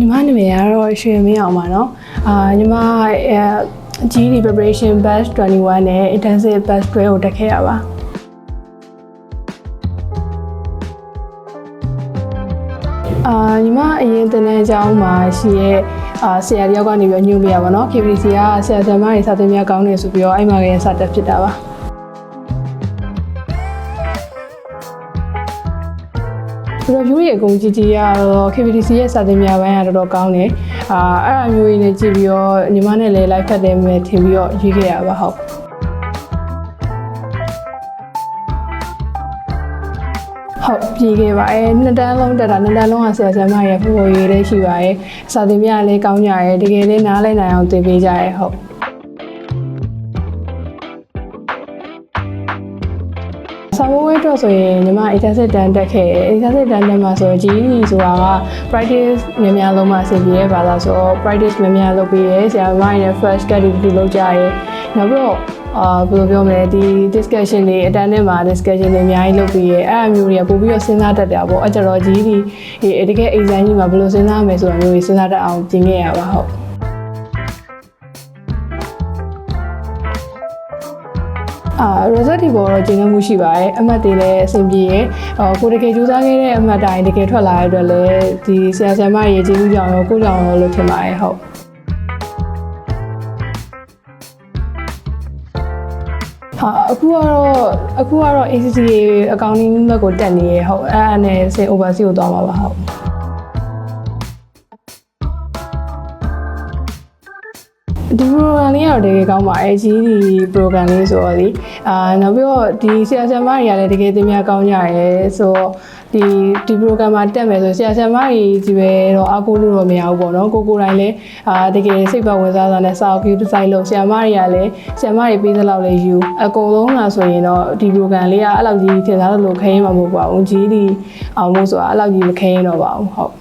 ညီမနာမည်ကတော့ရွှေမင်းအောင်ပါเนาะအာညီမအဲ GD preparation batch 21နဲ့ intensive batch 12ကိုတက်ခဲ့ရပါအာညီမအရင်တန်းတန်းအကြောင်းမှာရှိရဲ့အာဆရာတယောက်ကနေပြီးညွှန်ပြရပါတော့ KBC ကဆရာဆရာမတွေစာသင်များကောင်းနေဆိုပြီးတော့အဲ့မှာကလေးစတက်ဖြစ်တာပါ review ရဲ့အကုန်ကြည့်ကြည့်ရတော့ KBDC ရဲ့စာသင်များပိုင်းကတော်တော်ကောင်းတယ်။အာအဲ့အမျိုးကြီးနဲ့ကြည့်ပြီးတော့ညီမနဲ့လည်း live ဖတ်တယ်မယ်ထင်ပြီးတော့ရေးခဲ့ရပါဟုတ်။ဟုတ်ပြည်ခဲ့ပါအဲနှစ်တန်းလုံးတက်တာနှစ်တန်းလုံးကဆရာဆရာမရဲ့ပုံပေါ်ရေးလေးရှိပါရဲ့စာသင်များလည်းကောင်းကြရဲ့တကယ်လေးနားလည်နိုင်အောင်သင်ပေးကြရဲ့ဟုတ် ဆောင်းဝဲတော့ဆိုရင်ညီမ intensive တန်းတက်ခဲ့တယ် intensive တန်းတက်မှာဆိုရင် GED ဆိုတာက practice များများလုံးမှာအဆင်ပြေရဲ့ဘာသာဆိုတော့ practice များများလုပ်ပြီးရဲဆရာမရဲ့ first cut တွေလုပ်ကြရဲနောက်ပြီးတော့အာဘယ်လိုပြောမလဲဒီ discussion တွေအတန်းထဲမှာ discussion တွေအများကြီးလုပ်ပြီးရဲအဲ့အမျိုးတွေကပို့ပြီးတော့စဉ်းစားတတ်တယ်ပေါ့အဲ့ကြတော့ GED ဒီတကယ် exam ကြီးမှာဘယ်လိုစဉ်းစားရမလဲဆိုတာမျိုးတွေစဉ်းစားတတ်အောင်ပြင်ခဲ့ရပါဟုတ် အာ result ဒီပေါ်တော့ကျင်းနှမှုရှိပါတယ်အမှတ်တွေလည်းအဆင်ပြေရယ်ဟောကိုတကယ်ကြိုးစားခဲ့တဲ့အမှတ်တိုင်းတကယ်ထွက်လာတဲ့အတွက်လည်းဒီဆရာဆရာမတွေကျေးဇူးကြောင့်ရောကိုကြောင့်ရောလို့ထင်ပါတယ်ဟုတ်ဟာအခုကတော့အခုကတော့ ACCA accounting ဘက်ကိုတက်နေရဟုတ်အဲ့ဒါနဲ့စိတ် oversee ကိုသွားမှာပါဟုတ် ဒီ program လေးကတော့တကယ်ကောင်းပါတယ် GD program လေးဆိုတော့လေအာနောက်ပြီးတော့ဒီဆရာဆရာမတွေကလည်းတကယ်သင်များကောင်းကြရဲဆိုတော့ဒီဒီ program မှာတက်မယ်ဆိုဆရာဆရာမတွေကြီးပဲတော့အကူလို့တော့မရဘူးပေါ့နော်ကိုကိုယ်တိုင်လည်းအာတကယ်စိတ်ပတ်ဝင်စားတာနဲ့စာအုပ် design လုပ်ဆရာမတွေကလည်းဆရာမတွေပေးသလောက်လည်းယူအကုန်လုံးလာဆိုရင်တော့ဒီ program လေးကအဲ့လောက်ကြီးထင်သားလို့ခဲရင်မှာမဟုတ်ပါဘူး GD အောင်လို့ဆိုတာအဲ့လောက်ကြီးမခဲရင်တော့ပါဘူးဟုတ်